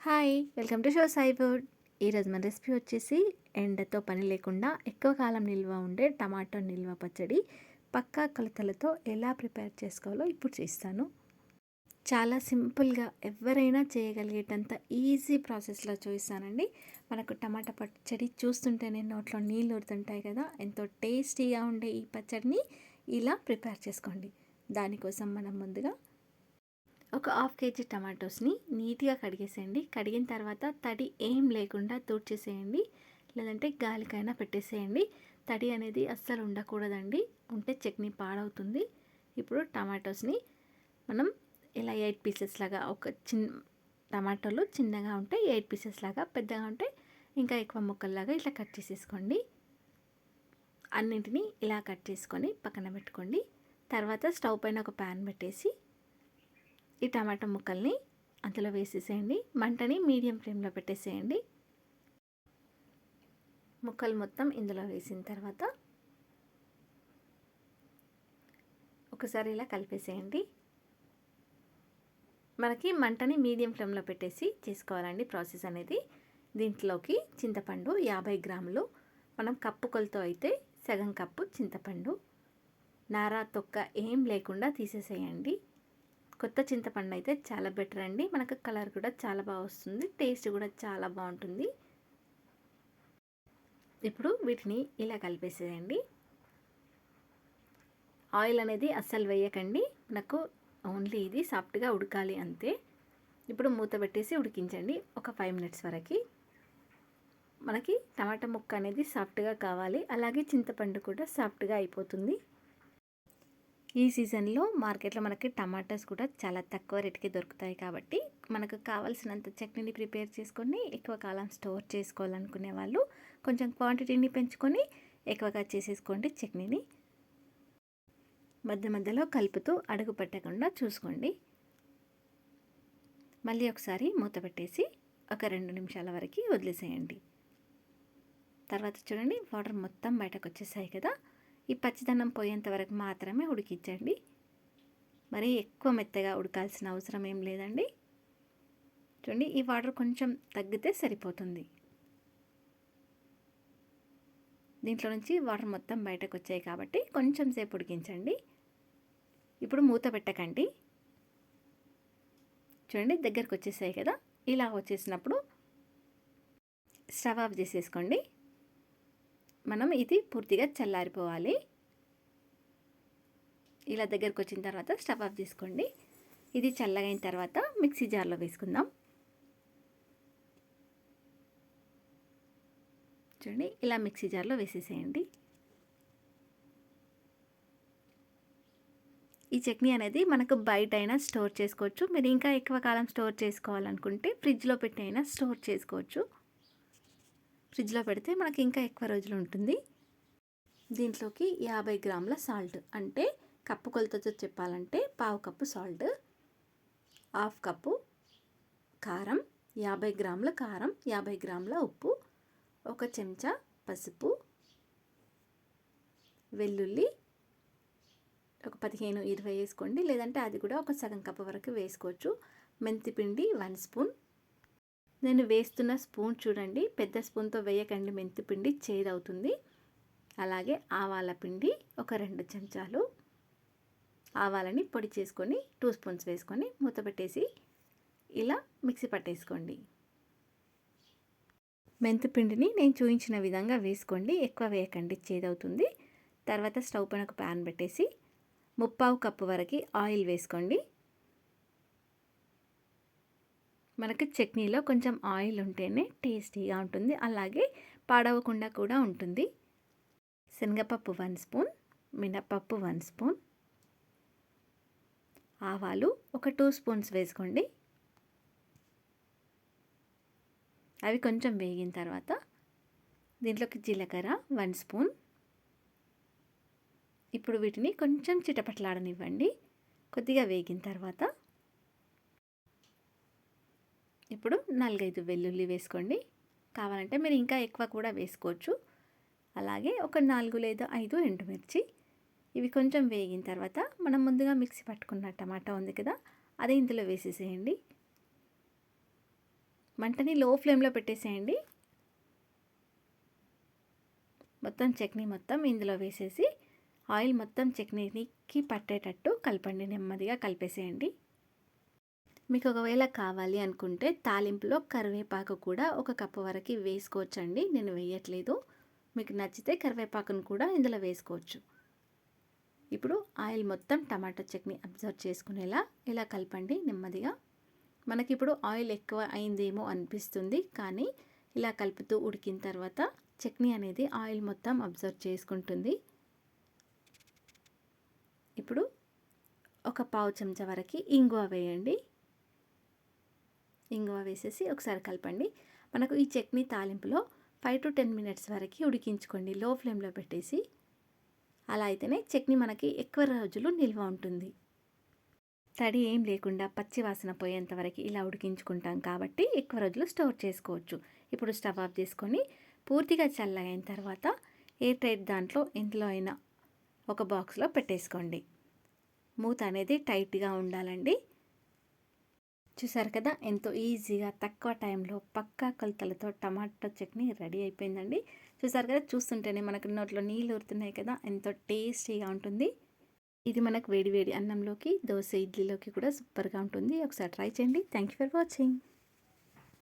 Hi welcome to show Sai food ఈరోజు మన recipe వచ్చేసి ఎండతో పని లేకుండా ఎక్కువ కాలం నిల్వ ఉండే టమాటో నిల్వ పచ్చడి. పక్కా కొలతలతో ఎలా ప్రిపేర్ చేసుకోవాలో ఇప్పుడు చేస్తాను. చాలా సింపుల్గా ఎవరైనా చేయగలిగేటంత ఈజీ ప్రాసెస్లో చూపిస్తానండి మనకు టమాటా పచ్చడి చూస్తుంటేనే నోట్లో నీళ్ళు ఊరుతుంటాయి కదా ఎంతో టేస్టీగా ఉండే ఈ పచ్చడిని ఇలా ప్రిపేర్ చేసుకోండి. దానికోసం మనం ముందుగా ఒక హాఫ్ కేజీ టమాటోస్ని నీట్గా కడిగేసేయండి. కడిగిన తర్వాత తడి ఏం లేకుండా తుడిచేసేయండి లేదంటే గాలికైనా పెట్టేసేయండి. తడి అనేది అస్సలు ఉండకూడదండి. ఉంటే చట్నీ పాడవుతుంది. ఇప్పుడు టమాటోస్ని మనం ఇలా ఎయిట్ పీసెస్ లాగా ఒక చిన్న టమాటోలు చిన్నగా ఉంటే ఎయిట్ పీసెస్ లాగా పెద్దగా ఉంటే ఇంకా ఎక్కువ ముక్కల్లాగా ఇట్లా కట్ చేసేసుకోండి. అన్నింటినీ ఇలా కట్ చేసుకొని పక్కన పెట్టుకోండి. తర్వాత స్టవ్ పైన ఒక ప్యాన్ పెట్టేసి ఈ టమాటా ముక్కల్ని అందులో వేసేసేయండి. మంటని మీడియం ఫ్లేమ్లో పెట్టేసేయండి. ముక్కలు మొత్తం ఇందులో వేసిన తర్వాత ఒకసారి ఇలా కలిపేసేయండి. మనకి మంటని మీడియం ఫ్లేమ్లో పెట్టేసి చేసుకోవాలండి ప్రాసెస్ అనేది. దీంట్లోకి చింతపండు యాభై గ్రాములు. మనం కప్పు కొలతో అయితే సగం కప్పు చింతపండు. నారా తొక్క ఏం లేకుండా తీసేసేయండి. కొత్త చింతపండు అయితే చాలా బెటర్ అండి. మనకు కలర్ కూడా చాలా బాగా వస్తుంది. టేస్ట్ కూడా చాలా బాగుంటుంది. ఇప్పుడు వీటిని ఇలా కలిపేసేయండి. ఆయిల్ అనేది అస్సలు వేయకండి. నాకు ఓన్లీ ఇది సాఫ్ట్గా ఉడకాలి అంతే. ఇప్పుడు మూత పెట్టేసి ఉడికించండి. ఒక ఫైవ్ మినిట్స్ వరకు. మనకి టమాటా ముక్క అనేది సాఫ్ట్గా కావాలి. అలాగే చింతపండు కూడా సాఫ్ట్గా అయిపోతుంది. ఈ సీజన్లో మార్కెట్లో మనకి టమాటాస్ కూడా చాలా తక్కువ రేటుకి దొరుకుతాయి కాబట్టి మనకు కావాల్సినంత చట్నీని ప్రిపేర్ చేసుకొని ఎక్కువ కాలం స్టోర్ చేసుకోవాలనుకునే వాళ్ళు కొంచెం క్వాంటిటీని పెంచుకొని ఎక్కువగా చేసేసుకోండి చట్నీని. మధ్య మధ్యలో కలుపుతూ అడుగు పెట్టకుండా చూసుకోండి. మళ్ళీ ఒకసారి మూత పెట్టేసి ఒక రెండు నిమిషాల వరకు వదిలేసేయండి. తర్వాత చూడండి వాటర్ మొత్తం బయటకు వచ్చేసాయి కదా. ఈ పచ్చిదనం పోయేంత వరకు మాత్రమే ఉడికించండి. మరి ఎక్కువ మెత్తగా ఉడకాల్సిన అవసరం ఏం లేదండి. చూడండి ఈ వాటర్ కొంచెం తగ్గితే సరిపోతుంది. దీంట్లో నుంచి వాటర్ మొత్తం బయటకు వచ్చాయి కాబట్టి కొంచెం సేపు ఉడికించండి. ఇప్పుడు మూత పెట్టకండి. చూడండి దగ్గరకు వచ్చేసాయి కదా. ఇలా వచ్చేసినప్పుడు స్టవ్ ఆఫ్ చేసేసుకోండి. మనం ఇది పూర్తిగా చల్లారిపోవాలి. ఇలా దగ్గరకు వచ్చిన తర్వాత స్టవ్ ఆఫ్ చేసుకోండి. ఇది చల్లగైన తర్వాత మిక్సీ జార్లో వేసుకుందాం. చూడండి ఇలా మిక్సీ జార్లో వేసేసేయండి. ఈ చట్నీ అనేది మనకు బయట అయినా స్టోర్ చేసుకోవచ్చు. మీరు ఇంకా ఎక్కువ కాలం స్టోర్ చేసుకోవాలనుకుంటే ఫ్రిడ్జ్లో పెట్టి అయినా స్టోర్ చేసుకోవచ్చు. ఫ్రిడ్జ్లో పెడితే మనకి ఇంకా ఎక్కువ రోజులు ఉంటుంది. దీంట్లోకి యాభై గ్రాముల సాల్ట్ అంటే కప్పు కొలతతో చెప్పాలంటే పావు కప్పు సాల్ట్ హాఫ్ కప్పు కారం యాభై గ్రాముల కారం యాభై గ్రాముల ఉప్పు ఒక చెంచా పసుపు వెల్లుల్లి ఒక పదిహేను ఇరవై వేసుకోండి. లేదంటే అది కూడా ఒక సగం కప్పు వరకు వేసుకోవచ్చు. మెంతిపిండి వన్ స్పూన్ నేను వేస్తున్న స్పూన్ చూడండి. పెద్ద స్పూన్తో వేయకండి. మెంతిపిండి చేదవుతుంది. అలాగే ఆవాల పిండి ఒక రెండు చెంచాలు. ఆవాలని పొడి చేసుకొని టూ స్పూన్స్ వేసుకొని మూత పెట్టేసి ఇలా మిక్సీ పట్టేసుకోండి. మెంతిపిండిని నేను చూపించిన విధంగా వేసుకోండి. ఎక్కువ వేయకండి. చేదవుతుంది. తర్వాత స్టవ్ పైన ఒక ప్యాన్ పెట్టేసి ముప్పావు కప్పు వరకు ఆయిల్ వేసుకోండి. మనకు చట్నీలో కొంచెం ఆయిల్ ఉంటేనే టేస్టీగా ఉంటుంది. అలాగే పాడవకుండా కూడా ఉంటుంది. శనగపప్పు వన్ స్పూన్ మినపప్పు వన్ స్పూన్ ఆవాలు ఒక టూ స్పూన్స్ వేసుకోండి. అవి కొంచెం వేగిన తర్వాత దీంట్లోకి జీలకర్ర వన్ స్పూన్. ఇప్పుడు వీటిని కొంచెం చిటపట్లాడనివ్వండి. కొద్దిగా వేగిన తర్వాత ఇప్పుడు నాలుగైదు వెల్లుల్లి వేసుకోండి. కావాలంటే మీరు ఇంకా ఎక్కువ కూడా వేసుకోవచ్చు. అలాగే ఒక నాలుగు లేదా ఐదు ఎండుమిర్చి. ఇవి కొంచెం వేగిన తర్వాత మనం ముందుగా మిక్సీ పట్టుకున్న టమాటా ఉంది కదా అదే ఇందులో వేసేసేయండి. మంటని లో ఫ్లేమ్లో పెట్టేసేయండి. మొత్తం చట్నీ మొత్తం ఇందులో వేసేసి ఆయిల్ మొత్తం చట్నీకి పట్టేటట్టు కలపండి నెమ్మదిగా కలిపేసేయండి. మీకు ఒకవేళ కావాలి అనుకుంటే తాలింపులో కరివేపాకు కూడా ఒక కప్పు వరకు వేసుకోవచ్చండి. నేను వేయట్లేదు. మీకు నచ్చితే కరివేపాకును కూడా ఇందులో వేసుకోవచ్చు. ఇప్పుడు ఆయిల్ మొత్తం టమాటో చట్నీ అబ్జర్వ్ చేసుకునేలా ఇలా కలపండి నెమ్మదిగా. మనకి ఇప్పుడు ఆయిల్ ఎక్కువ అయిందేమో అనిపిస్తుంది కానీ ఇలా కలుపుతూ ఉడికిన తర్వాత చట్నీ అనేది ఆయిల్ మొత్తం అబ్జర్వ్ చేసుకుంటుంది. ఇప్పుడు ఒక పావు చెంచా వరకు ఇంగువ వేయండి. ఇంగువ వేసేసి ఒకసారి కలపండి. మనకు ఈ చట్నీ తాలింపులో ఫైవ్ టు టెన్ మినిట్స్ వరకు ఉడికించుకోండి. లో ఫ్లేమ్లో పెట్టేసి. అలా అయితేనే చట్నీ మనకి ఎక్కువ రోజులు నిల్వ ఉంటుంది. తడి ఏం లేకుండా పచ్చి వాసన పోయేంత వరకు ఇలా ఉడికించుకుంటాం కాబట్టి ఎక్కువ రోజులు స్టోర్ చేసుకోవచ్చు. ఇప్పుడు స్టవ్ ఆఫ్ చేసుకొని పూర్తిగా చల్లగైన తర్వాత ఎయిర్ టైట్ దాంట్లో ఎందులో అయినా ఒక బాక్స్లో పెట్టేసుకోండి. మూత అనేది టైట్గా ఉండాలండి. చూసారు కదా? ఎంతో ఈజీగా తక్కువ టైంలో పక్కా కొలతలతో టమాటో చట్నీ రెడీ అయిపోయిందండి. చూసారు కదా? చూస్తుంటేనే మనకు నోట్లో నీళ్ళు ఊరుతున్నాయి కదా? ఎంతో టేస్టీగా ఉంటుంది. ఇది మనకు వేడి వేడి అన్నంలోకి దోశ ఇడ్లీలోకి కూడా సూపర్గా ఉంటుంది. ఒకసారి ట్రై చేయండి. Thank you for watching.